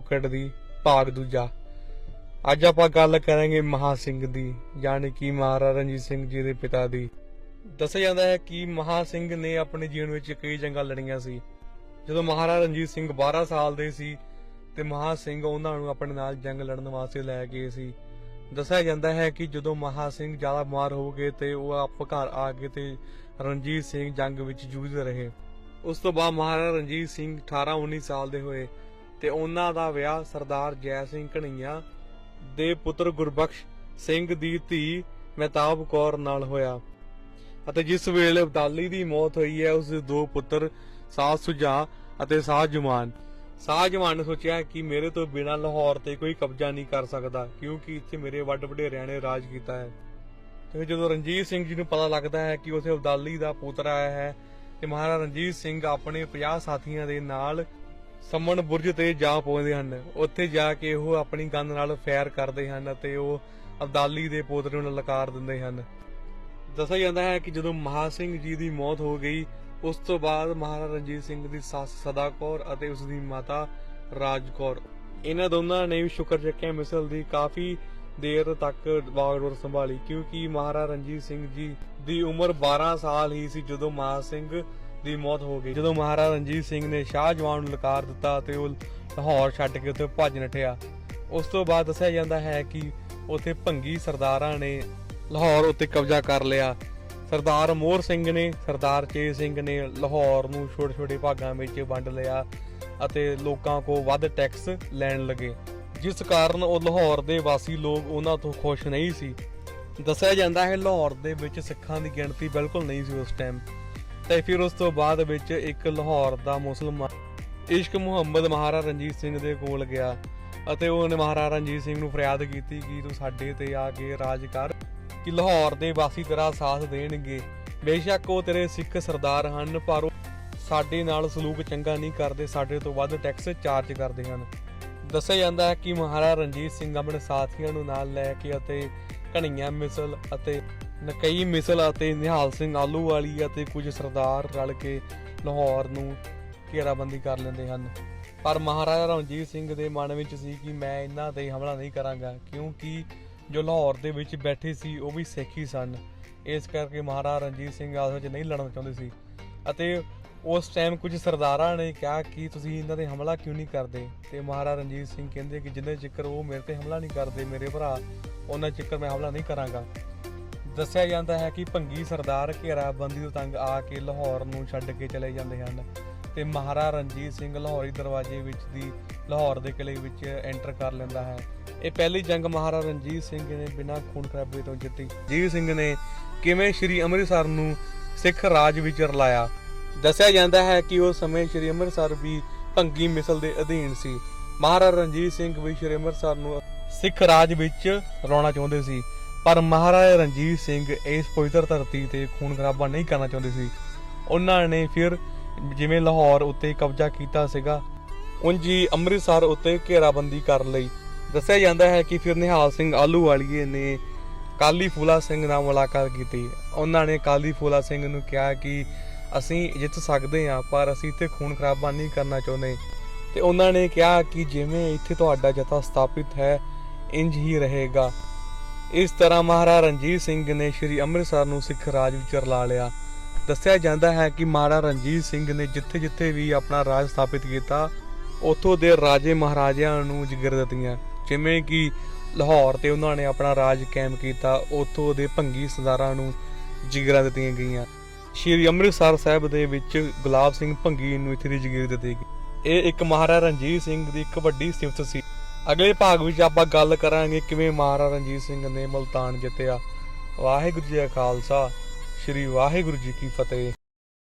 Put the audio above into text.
ਖਰੜ ਦੀ ਭਾਗ ਦੂਜਾ। ਅੱਜ ਆਪਾਂ ਗੱਲ ਕਰਾਂਗੇ ਮਹਾ ਸਿੰਘ ਦੀ, ਯਾਨੀ ਕਿ ਮਹਾਰਾਜਾ ਰਣਜੀਤ ਸਿੰਘ ਜੀ ਦੇ ਪਿਤਾ ਦੀ। ਦੱਸਿਆ ਜਾਂਦਾ ਹੈ ਕਿ ਮਹਾ ਸਿੰਘ ਨੇ ਆਪਣੇ ਜੀਵਨ ਵਿੱਚ ਕਈ ਜੰਗਾਂ ਲੜੀਆਂ ਸੀ। ਜਦੋਂ ਮਹਾਰਾਜਾ ਰਣਜੀਤ ਸਿੰਘ 12 ਸਾਲ ਦੇ ਸੀ ਤੇ ਮਹਾ ਸਿੰਘ ਉਹਨਾਂ ਨੂੰ ਆਪਣੇ ਨਾਲ ਜੰਗ ਲੜਨ ਵਾਸਤੇ ਲੈ ਗਏ ਸੀ। ਦੱਸਿਆ ਜਾਂਦਾ ਹੈ ਕਿ ਜਦੋਂ ਮਹਾ ਸਿੰਘ ਜ਼ਿਆਦਾ ਬਿਮਾਰ ਹੋ ਗਏ ਤੇ ਉਹ ਆਪ ਘਰ ਆ ਗਏ ਤੇ ਰਣਜੀਤ ਸਿੰਘ ਜੰਗ ਵਿੱਚ ਜੂਝ ਰਹੇ। ਉਸ ਤੋਂ ਬਾਅਦ ਮਹਾਰਾਜਾ ਰਣਜੀਤ ਸਿੰਘ 18 19 ਸਾਲ ਦੇ ਹੋਏ। ਤੇ ਉਹਨਾਂ ਦਾ ਵਿਆਹ ਸਰਦਾਰ ਜੈ ਸਿੰਘ ਘਣਈਆ ਦੇ ਪੁੱਤਰ ਗੁਰਬਖਸ਼ ਸਿੰਘ ਦੀ ਧੀ ਮਹਿਤਾਬ ਕੌਰ ਨਾਲ ਹੋਇਆ। ਅਤੇ ਜਿਸ ਵੇਲੇ ਅਬਦਾਲੀ ਦੀ ਮੌਤ ਹੋਈ ਹੈ, ਉਸ ਦੇ ਦੋ ਪੁੱਤਰ ਸਾਧ ਸੁਜਾ ਅਤੇ ਸਾਧ ਜਮਾਨ। ਸਾਧ ਜਮਾਨ ਨੇ ਸੋਚਿਆ ਕਿ ਮੇਰੇ ਤੋਂ ਬਿਨਾਂ ਲਾਹੌਰ ਤੇ ਕੋਈ ਕਬਜ਼ਾ ਨਹੀਂ ਕਰ ਸਕਦਾ, ਕਿਉਂਕਿ ਇੱਥੇ ਮੇਰੇ ਵੱਡ ਵਡੇਰਿਆਂ ਨੇ ਰਾਜ ਕੀਤਾ ਹੈ। ਤੇ ਜਦੋਂ ਰਣਜੀਤ ਸਿੰਘ ਜੀ ਨੂੰ ਪਤਾ ਲੱਗਦਾ ਹੈ ਕਿ ਉਥੇ ਅਬਦਾਲੀ ਦਾ ਪੁੱਤਰ ਆਇਆ ਹੈ, ਤੇ ਮਹਾਰਾਜਾ ਰਣਜੀਤ ਸਿੰਘ ਆਪਣੇ 50 ਸਾਥੀਆਂ ਦੇ ਨਾਲ ਸੰਮਣ ਬੁਰਜ ਤੇ ਜਾ ਪਹੁੰਚਦੇ ਹਨ। ਉੱਥੇ ਜਾ ਕੇ ਉਹ ਆਪਣੀ ਗੰਨ ਨਾਲ ਫੈਰ ਕਰਦੇ ਹਨ ਅਤੇ ਉਹ ਅਬਦਾਲੀ ਦੇ ਪੋਤਰੇ ਨੂੰ ਲਲਕਾਰ ਦਿੰਦੇ ਹਨ। ਦੱਸਿਆ ਜਾਂਦਾ ਹੈ ਕਿ ਜਦੋਂ ਮਹਾ ਸਿੰਘ ਜੀ ਦੀ ਮੌਤ ਹੋ ਗਈ, ਉਸ ਤੋਂ ਬਾਅਦ ਮਹਾਰਾਜਾ ਰਣਜੀਤ ਸਿੰਘ ਦੀ ਸੱਸ ਸਦਾ ਕੌਰ ਅਤੇ ਉਸ ਦੀ ਮਾਤਾ ਰਾਜ ਕੌਰ। ਇਹਨਾਂ ਦੋਨਾਂ ਨੇ ਵੀ ਸ਼ੁਕਰ ਚੱਕਿਆ ਮਿਸਲ ਦੀ ਕਾਫੀ ਦੇਰ ਤੱਕ ਬਾਗਡੋਰ ਸੰਭਾਲੀ, ਕਿਉਂਕਿ ਮਹਾਰਾਜਾ ਰਣਜੀਤ ਸਿੰਘ ਜੀ ਦੀ ਉਮਰ 12 ਸਾਲ ਹੀ ਸੀ ਜਦੋਂ ਮਹਾ ਸਿੰਘ ਦੀ ਮੌਤ ਹੋ ਗਈ। ਜਦੋਂ ਮਹਾਰਾਜਾ ਰਣਜੀਤ ਸਿੰਘ ਨੇ ਸ਼ਾਹ ਜਵਾਨ ਨੂੰ ਲਕਾਰ ਦਿੱਤਾ ਤੇ ਉਹ ਲਾਹੌਰ ਛੱਡ ਕੇ ਉੱਥੇ ਭੱਜ ਨਠਿਆ। ਉਸ ਤੋਂ ਬਾਅਦ ਦੱਸਿਆ ਜਾਂਦਾ ਹੈ ਕਿ ਉੱਥੇ ਭੰਗੀ ਸਰਦਾਰਾਂ ਨੇ ਲਾਹੌਰ ਉੱਤੇ ਕਬਜ਼ਾ ਕਰ ਲਿਆ। ਸਰਦਾਰ ਮੋਹਰ ਸਿੰਘ ਨੇ, ਸਰਦਾਰ ਚੇਤ ਸਿੰਘ ਨੇ ਲਾਹੌਰ ਨੂੰ ਛੋਟੇ ਛੋਟੇ ਭਾਗਾਂ ਵਿੱਚ ਵੰਡ ਲਿਆ ਅਤੇ ਲੋਕਾਂ ਕੋ ਵੱਧ ਟੈਕਸ ਲੈਣ ਲੱਗੇ। ਜਿਸ ਕਾਰਨ ਉਹ ਲਾਹੌਰ ਦੇ ਵਾਸੀ ਲੋਕ ਉਹਨਾਂ ਤੋਂ ਖੁਸ਼ ਨਹੀਂ ਸੀ। ਦੱਸਿਆ ਜਾਂਦਾ ਹੈ ਲਾਹੌਰ ਦੇ ਵਿੱਚ ਸਿੱਖਾਂ ਦੀ ਗਿਣਤੀ ਬਿਲਕੁਲ ਨਹੀਂ ਸੀ ਉਸ ਟਾਈਮ ਤੇ ਫਿਰ ਉਸ ਤੋਂ ਬਾਅਦ ਵਿੱਚ ਇੱਕ ਲਾਹੌਰ ਦਾ ਮੁਸਲਮਾਨ ਇਸ਼ਕ ਮੁਹੰਮਦ ਮਹਾਰਾਜਾ ਰਣਜੀਤ ਸਿੰਘ ਦੇ ਕੋਲ ਗਿਆ ਅਤੇ ਉਹਨੇ ਮਹਾਰਾਜਾ ਰਣਜੀਤ ਸਿੰਘ ਨੂੰ ਫਰਿਆਦ ਕੀਤੀ ਕਿ ਤੂੰ ਸਾਡੇ ਤੇ ਆ ਕੇ ਰਾਜ ਕਰ, ਕਿ ਲਾਹੌਰ ਦੇ ਵਾਸੀ ਤੇਰਾ ਸਾਥ ਦੇਣਗੇ। ਬੇਸ਼ੱਕ ਉਹ ਤੇਰੇ ਸਿੱਖ ਸਰਦਾਰ ਹਨ, ਪਰ ਉਹ ਸਾਡੇ ਨਾਲ ਸਲੂਕ ਚੰਗਾ ਨਹੀਂ ਕਰਦੇ, ਸਾਡੇ ਤੋਂ ਵੱਧ ਟੈਕਸ ਚਾਰਜ ਕਰਦੇ ਹਨ। ਦੱਸਿਆ ਜਾਂਦਾ ਹੈ ਕਿ ਮਹਾਰਾਜਾ ਰਣਜੀਤ ਸਿੰਘ ਆਪਣੇ ਸਾਥੀਆਂ ਨੂੰ ਨਾਲ ਲੈ ਕੇ ਅਤੇ ਘਣੀਆਂ ਮਿਸਲ ਅਤੇ ਨਕਈ ਮਿਸਲ ਅਤੇ ਨਿਹਾਲ ਸਿੰਘ ਆਲੂਵਾਲੀ ਅਤੇ ਕੁਝ ਸਰਦਾਰ ਰਲ ਕੇ ਲਾਹੌਰ ਨੂੰ ਘੇਰਾਬੰਦੀ ਕਰ ਲੈਂਦੇ ਹਨ। ਪਰ ਮਹਾਰਾਜਾ ਰਣਜੀਤ ਸਿੰਘ ਦੇ ਮਨ ਵਿੱਚ ਸੀ ਕਿ ਮੈਂ ਇਹਨਾਂ ਤੇ ਹਮਲਾ ਨਹੀਂ ਕਰਾਂਗਾ, ਕਿਉਂਕਿ ਜੋ ਲਾਹੌਰ ਦੇ ਵਿੱਚ ਬੈਠੇ ਸੀ, ਉਹ ਵੀ ਸਿੱਖ ਹੀ ਸਨ। ਇਸ ਕਰਕੇ ਮਹਾਰਾਜਾ ਰਣਜੀਤ ਸਿੰਘ ਆਸ ਵਿੱਚ ਨਹੀਂ ਲੜਨਾ ਚਾਹੁੰਦੇ ਸੀ। ਅਤੇ ਉਸ ਟਾਈਮ ਕੁਝ ਸਰਦਾਰਾਂ ਨੇ ਕਿਹਾ ਕਿ ਤੁਸੀਂ ਇਹਨਾਂ ਤੇ ਹਮਲਾ ਕਿਉਂ ਨਹੀਂ ਕਰਦੇ? ਤੇ ਮਹਾਰਾਜਾ ਰਣਜੀਤ ਸਿੰਘ ਕਹਿੰਦੇ ਕਿ ਜਿੰਨੇ ਚਿਕਰ ਉਹ ਮੇਰੇ ਤੇ ਹਮਲਾ ਨਹੀਂ ਕਰਦੇ, ਮੇਰੇ ਭਰਾ, ਉਹਨਾਂ ਚਿਕਰ ਮੈਂ ਹਮਲਾ ਨਹੀਂ ਕਰਾਂਗਾ। ਦੱਸਿਆ ਜਾਂਦਾ ਹੈ ਕਿ ਭੰਗੀ ਸਰਦਾਰ ਘੇਰਾਬੰਦੀ ਤੋਂ ਤੰਗ ਆ ਕੇ ਲਾਹੌਰ ਨੂੰ ਛੱਡ ਕੇ ਚਲੇ ਜਾਂਦੇ ਹਨ ਤੇ ਮਹਾਰਾਜਾ ਰਣਜੀਤ ਸਿੰਘ ਲਾਹੌਰੀ ਦਰਵਾਜ਼ੇ ਵਿੱਚ ਦੀ ਲਾਹੌਰ ਦੇ ਕਿਲੇ ਵਿੱਚ ਐਂਟਰ ਕਰ ਲੈਂਦਾ ਹੈ। ਇਹ ਪਹਿਲੀ ਜੰਗ ਮਹਾਰਾਜਾ ਰਣਜੀਤ ਸਿੰਘ ਨੇ ਬਿਨਾਂ ਖੂਨ ਖਰਾਬੇ ਤੋਂ ਜਿੱਤੀ। ਜੀਤ ਸਿੰਘ ਨੇ ਕਿਵੇਂ ਸ੍ਰੀ ਅੰਮ੍ਰਿਤਸਰ ਨੂੰ ਸਿੱਖ ਰਾਜ ਵਿੱਚ ਰਲਾਇਆ? ਦੱਸਿਆ ਜਾਂਦਾ ਹੈ ਕਿ ਉਸ ਸਮੇਂ ਸ੍ਰੀ ਅੰਮ੍ਰਿਤਸਰ ਵੀ ਭੰਗੀ ਮਿਸਲ ਦੇ ਅਧੀਨ ਸੀ। ਮਹਾਰਾਜਾ ਰਣਜੀਤ ਸਿੰਘ ਵੀ ਸ੍ਰੀ ਅੰਮ੍ਰਿਤਸਰ ਨੂੰ ਸਿੱਖ ਰਾਜ ਵਿੱਚ ਰਲਾਉਣਾ ਚਾਹੁੰਦੇ ਸੀ। ਪਰ ਮਹਾਰਾਜਾ ਰਣਜੀਤ ਸਿੰਘ ਇਸ ਪਵਿੱਤਰ ਧਰਤੀ ਤੇ ਖੂਨ ਖਰਾਬਾ ਨਹੀਂ ਕਰਨਾ ਚਾਹੁੰਦੇ ਸੀ। ਉਹਨਾਂ ਨੇ ਫਿਰ ਜਿਵੇਂ ਲਾਹੌਰ ਉੱਤੇ ਕਬਜ਼ਾ ਕੀਤਾ ਸੀਗਾ, ਉਂਝ ਅੰਮ੍ਰਿਤਸਰ ਉੱਤੇ ਘੇਰਾਬੰਦੀ ਕਰ ਲਈ। ਦੱਸਿਆ ਜਾਂਦਾ ਹੈ ਕਿ ਫਿਰ ਨਿਹਾਲ ਸਿੰਘ ਆਲੂ ਵਾਲੀਏ ਨੇ ਕਾਲੀ ਫੂਲਾ ਸਿੰਘ ਨਾਲ ਮੁਲਾਕਾਤ ਕੀਤੀ। ਉਹਨਾਂ ਨੇ ਕਾਲੀ ਫੂਲਾ ਸਿੰਘ ਨੂੰ ਕਿਹਾ ਕਿ ਅਸੀਂ ਜਿੱਤ ਸਕਦੇ ਹਾਂ, ਪਰ ਅਸੀਂ ਇੱਥੇ ਖੂਨ ਖਰਾਬਾ ਨਹੀਂ ਕਰਨਾ ਚਾਹੁੰਦੇ। ਤੇ ਉਹਨਾਂ ਨੇ ਕਿਹਾ ਕਿ ਜਿਵੇਂ ਇੱਥੇ ਤੁਹਾਡਾ ਜਥਾ ਸਥਾਪਿਤ ਹੈ ਇੰਜ ਹੀ ਰਹੇਗਾ। ਇਸ ਤਰ੍ਹਾਂ ਮਹਾਰਾਜਾ ਰਣਜੀਤ ਸਿੰਘ ਨੇ ਸ੍ਰੀ ਅੰਮ੍ਰਿਤਸਰ ਨੂੰ ਸਿੱਖ ਰਾਜ ਵਿੱਚ ਰਲਾ ਲਿਆ। ਦੱਸਿਆ ਜਾਂਦਾ ਹੈ ਕਿ ਮਹਾਰਾਜਾ ਰਣਜੀਤ ਸਿੰਘ ਨੇ ਜਿੱਥੇ-ਜਿੱਥੇ ਵੀ ਆਪਣਾ ਰਾਜ ਸਥਾਪਿਤ ਕੀਤਾ, ਉੱਥੋਂ ਦੇ ਰਾਜੇ ਮਹਾਰਾਜਿਆਂ ਨੂੰ ਜਿਗਰ ਦਿੱਤੀਆਂ। ਜਿਵੇਂ ਕਿ ਲਾਹੌਰ ਤੇ ਉਹਨਾਂ ਨੇ ਆਪਣਾ ਰਾਜ ਕਾਇਮ ਕੀਤਾ, ਉੱਥੋਂ ਦੇ ਭੰਗੀ ਸਰਦਾਰਾਂ ਨੂੰ ਜਿਗਰਾਂ ਦਿੱਤੀਆਂ ਗਈਆਂ। ਸ਼੍ਰੀ ਅੰਮ੍ਰਿਤਸਰ ਸਾਹਿਬ ਦੇ ਵਿੱਚ ਗੁਲਾਬ ਸਿੰਘ ਭੰਗੀ ਨੂੰ ਇੱਥੇ ਦੀ ਜਗੀਰ ਦਿੱਤੀ ਗਈ। ਇਹ ਇੱਕ ਮਹਾਰਾਜਾ ਰਣਜੀਤ ਸਿੰਘ ਦੀ ਇੱਕ ਵੱਡੀ ਸਿਫਤ ਸੀ। ਅਗਲੇ ਭਾਗ ਵਿੱਚ ਆਪਾਂ ਗੱਲ ਕਰਾਂਗੇ ਕਿਵੇਂ ਮਹਾਰਾਜਾ ਰਣਜੀਤ ਸਿੰਘ ਨੇ ਮਲਤਾਨ ਜਿੱਤਿਆ। ਵਾਹਿਗੁਰੂ ਜੀ ਕਾ ਖਾਲਸਾ, ਸ੍ਰੀ ਵਾਹਿਗੁਰੂ ਜੀ ਕੀ ਫਤਿਹ।